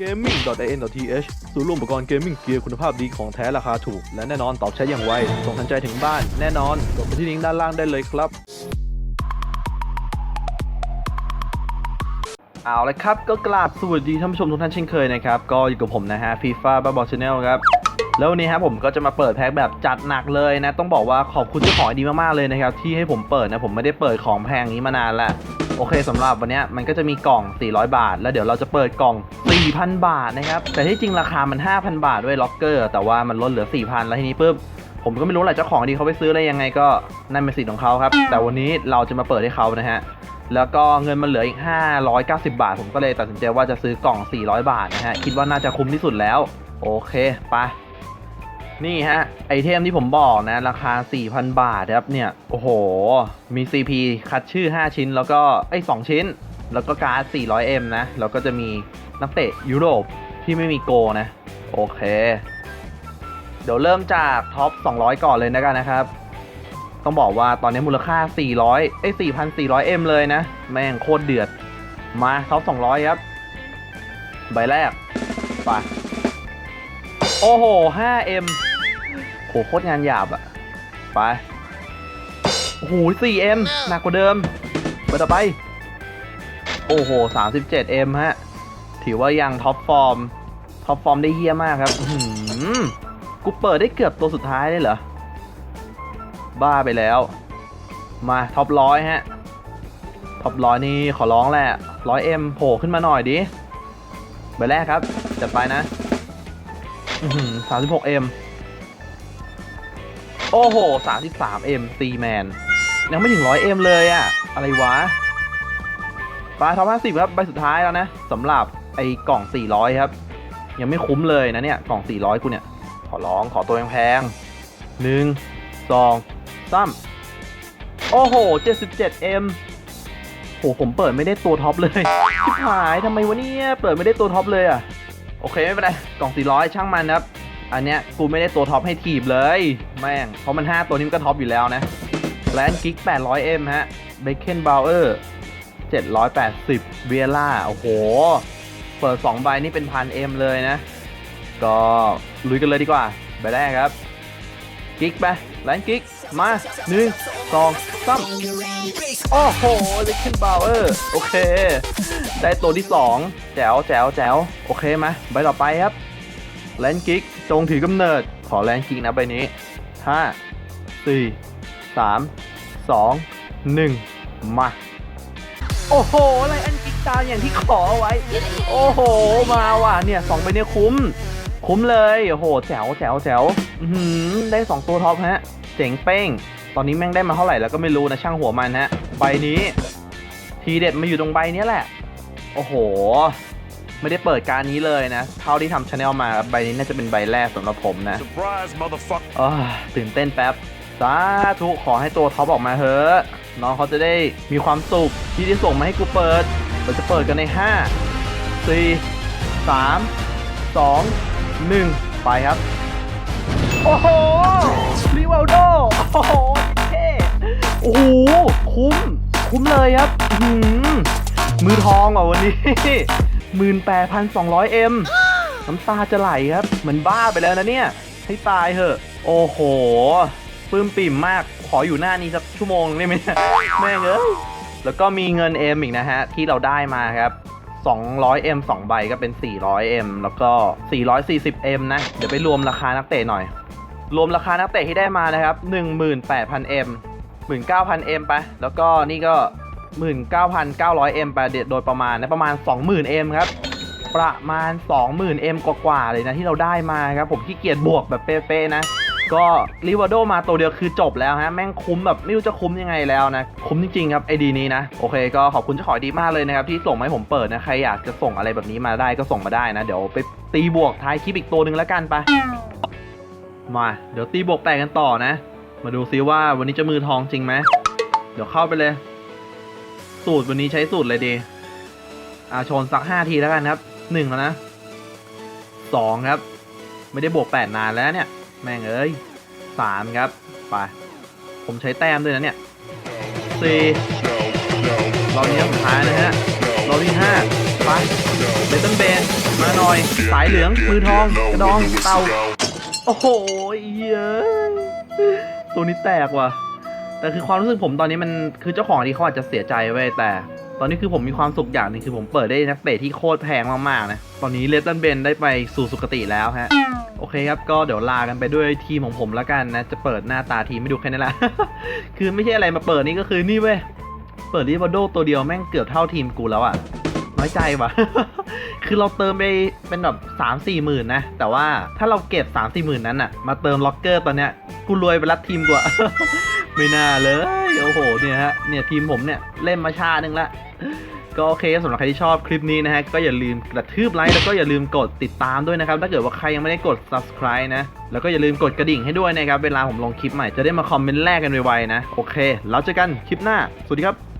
gaming.in.th ศูนย์รวมอุปกรณ์เกมมิ่งเกียร์คุณภาพดีของแท้ราคาถูก และแน่นอนตอบใช้อย่างไว ส่งทันใจถึงบ้านแน่นอน กดไปที่ลิงก์ด้านล่างได้เลยครับ เอาละครับ ก็กราบสวัสดีท่านผู้ชมทุกท่านเช่นเคยนะครับ ก็อยู่กับผมนะฮะฟีฟ่าบ้าบอลชาแนลครับแล้ววันนี้ครับผมก็จะมาเปิดแพ็คแบบจัดหนักเลยนะ ต้องบอกว่าขอบคุณเจ้าของดีมากๆเลยนะครับ ที่ให้ผมเปิดนะผมไม่ได้เปิดของแพงนี้มานานล้ว โอเคสำหรับวันนี้มันก็จะมีกล่อง 400 บาท แล้วเดี๋ยวเราจะเปิดกล่อง 4,000 บาทนะครับ แต่ที่จริงราคามัน 5,000 บาทด้วยล็อกเกอร์ แต่ว่ามันลดเหลือ 4,000 แล้วทีนี้ปุ๊บผมก็ไม่รู้แหละเจ้าของดีเขาไปซื้ออะไรยังไงก็นั่นเป็นสิทธิ์ของเขาครับ แต่วันนี้เราจะมาเปิดให้เขานะฮะแล้วก็เงินมันเหลืออีก 590 บาท ผมก็เลยตัดสินใจว่าจะซื้อกล่อง 400 บาทนะฮะคิดว่าน่าจะคุ้มที่สุดแล้ว โอเคไป นี่ฮะ ไอเทมที่ผมบอกนะ ราคา 4,000 บาทครับเนี่ย โอ้โห มี CP คัดชื่อ 5 ชิ้น แล้วก็ไอ้2ชิ้น แล้วก็การ์ด 400M นะ แล้วก็จะมีนักเตะยุโรปที่ไม่มีโกนะ โอเค เดี๋ยวเริ่มจากท็อป 200 ก่อนเลยนะกันนะครับ ต้องบอกว่าตอนนี้มูลค่า 400เอ้ 4,400M เลยนะ แม่งโคตรเดือด มาท็อป 200 ครับ ใบแรก ไปโอ้โห 5M โหโคตรงานหยาบอะไป โอ้โห 4M หนักกว่าเดิมไปต่อไป โอ้โห 37M ฮะ ถือว่ายังท็อปฟอร์ม ท็อปฟอร์มได้เฮี้ยมากครับอื้อหือกูเปิดได้เกือบตัวสุดท้ายเลยเหรอ บ้าไปแล้ว มาท็อปร้อยฮะ ท็อปร้อยนี่ขอร้องแหละร้อยเอ็มโผล่ขึ้นมาหน่อยดิใบแรกครับ จัดไปนะสามสิบหกเอ็ม โอ้โหสามสิบสามเอ็มตีแมน ยังไม่ถึงร้อยเอ็มเลยอะอะไรวะปลาท็อปห้าสิบครับ ใบสุดท้ายแล้วนะสำหรับไอ้กล่องสี่ร้อยครับ ยังไม่คุ้มเลยนะเนี่ย กล่องสี่ร้อยกูเนี่ย ขอร้องขอตัวแพงๆหนึ่งสองสามโอ้โหเจ็ดสิบเจ็ดเอ็มโหผมเปิดไม่ได้ตัวท็อปเลยชิบหายทำไมวะเนี่ย เปิดไม่ได้ตัวท็อปเลยอะโอเคไม่เป็นไร กล่อง 400 ช่างมันครับ อันเนี้ยกูไม่ได้ตัวท็อปให้ทีบเลย แม่ง เพราะมัน 5 ตัวนี้มันก็ท็อปอยู่แล้วนะแลนกิก 800M ฮะเบคเคนบาวเออร์780 เวียล่า โอ้โห เปิด 2 ใบนี่เป็นพัน M เลยนะ ก็ลุยกันเลยดีกว่า ใบแรกครับ กิกไปแลนกิก มาหนึ่งสองสามโอ้โหเบคเคนบาวเออร์โอเค ได้ตัวที่ 2 แจ๋วแจ๋วแจ๋วโอเคมาใบต่อไปครับ แลนกิกจงถือกำเนิดขอแลนกิกนะใบนี้ 5 4 3 2 1 มา โอ้โหอะไรอันกิกตาอย่างที่ขอเอาไว้ โอ้โห มาว่ะเนี่ยสองใบเนี่ยคุ้ม คุ้มเลย โอ้โหแจ๋วแจ๋วแจ๋วอื้อหือได้2ตัวท็อปฮะ เจ๋งเป้ง ตอนนี้แม่งได้มาเท่าไหร่แล้วก็ไม่รู้นะช่างหัวมันฮะ ใบนี้ ทีเด็ดมาอยู่ตรงใบนี้แหละ โอ้โห ไม่ได้เปิดการนี้เลยนะ เท่าที่ทำชาแนลมาใบนี้น่าจะเป็นใบแรกสำหรับผมนะ Surprise, motherfucker. เออตื่นเต้นแป๊บสาธุขอให้ตัวท็อปออกมาเถอะน้องเขาจะได้มีความสุขที่ได้ส่งมาให้กูเปิด เราจะเปิดกันใน 5 4 3 2 1 ไปครับ โอ้โหริวัลโดโอ้โหเท่โอ้โห คุ้ม คุ้มเลยครับอื้อหือมือทองอะวันนี้ หมื่นแปดพันสองร้อยเอ็มน้ำตาจะไหลครับ เหมือนบ้าไปแล้วนะเนี่ย ให้ตายเถอะ โอ้โหปลื้มปิ่มมากขออยู่หน้านี้สักชั่วโมงได้ไหมแม่เอ้ยแล้วก็มีเงิน M อีกนะฮะ ที่เราได้มาครับ 200M 2 ใบก็เป็น 400M แล้วก็ 440M นะ เดี๋ยวไปรวมราคานักเตะหน่อย รวมราคานักเตะที่ได้มานะครับ 18,000M 19,000M ไป แล้วก็นี่ก็ 19,900M ไปโดยประมาณนะประมาณ 20,000M ครับ ประมาณ 20,000M กว่าๆเลยนะที่เราได้มาครับ ผมขี้เกียจบวกแบบเป๊ะๆนะก็ริวาโดมาตัวเดียวคือจบแล้วฮะ แม่งคุ้มแบบไม่รู้จะคุ้มยังไงแล้วนะ คุ้มจริงๆครับไอดีนี้นะ โอเคก็ขอบคุณเจ้าของดีมากเลยนะครับ ที่ส่งมาให้ผมเปิดนะ ใครอยากจะส่งอะไรแบบนี้มาได้ก็ส่งมาได้นะ เดี๋ยวไปตีบวกท้ายคลิปอีกตัวหนึ่งแล้วกันไป มา เดี๋ยวตีบวกแตกกันต่อนะ มาดูซิว่าวันนี้จะมือทองจริงไหมเดี๋ยวเข้าไปเลย สูตรวันนี้ใช้สูตรเลยดี อ่าชนสักห้าทีแล้วกันครับหนึ่งแล้วนะสองครับ ไม่ได้บวกแปดนานแล้วเนี่ย แม่งเอ้ยสามครับ ไป ผมใช้แต้มด้วยนะเนี่ยสี่รอบนี้สุดท้ายนะฮะรอบที่ห้าไปเลตันเบนมาหน่อย สายเหลือง มือทอง กระดอง เตา โอ้โหเยอะตัวนี้แตกว่ะ แต่คือความรู้สึกผมตอนนี้มันคือเจ้าของที่เขาอาจจะเสียใจไว้ยแต่ ตอนนี้คือผมมีความสุขอย่างนึงคือผมเปิดได้นักเตะที่โคตรแพงมากๆนะตอนนี้เลตันเบนได้ไปสู่สุคติแล้วฮะโอเคครับ ก็เดี๋ยวลากันไปด้วยทีมของผมแล้วกันนะ จะเปิดหน้าตาทีมไม่ดูแค่นี้แหละ คือไม่ใช่อะไรมาเปิดนี่ก็คือนี่เว้ย เปิดริวาโดตัวเดียวแม่งเกือบเท่าทีมกูแล้วอะ่ะ น้อยใจว่ะ คือเราเติมไปเป็นแบบสามสี่หมื่นนะ แต่ว่าถ้าเราเก็บสามสี่หมื่นนั้นอะ มาเติมล็อกเกอร์ตอนเนี้ย กูรวยไปรัดทีมกว่า ไม่น่าเลย โอ้โห เนี่ยฮะ เนี่ยทีมผมเนี่ยเล่นมาชาหนึ่งละ ก็โอเคสำหรับใครที่ชอบคลิปนี้นะฮะ ก็อย่าลืมกระทืบไลค์แล้วก็อย่าลืมกดติดตามด้วยนะครับ ถ้าเกิดว่าใครยังไม่ได้กด subscribe นะ แล้วก็อย่าลืมกดกระดิ่งให้ด้วยนะครับ เวลาผมลงคลิปใหม่จะได้มาคอมเมนต์แรกกันไวๆนะ โอเค แล้วเจอกันคลิปหน้า สวัสดีครับ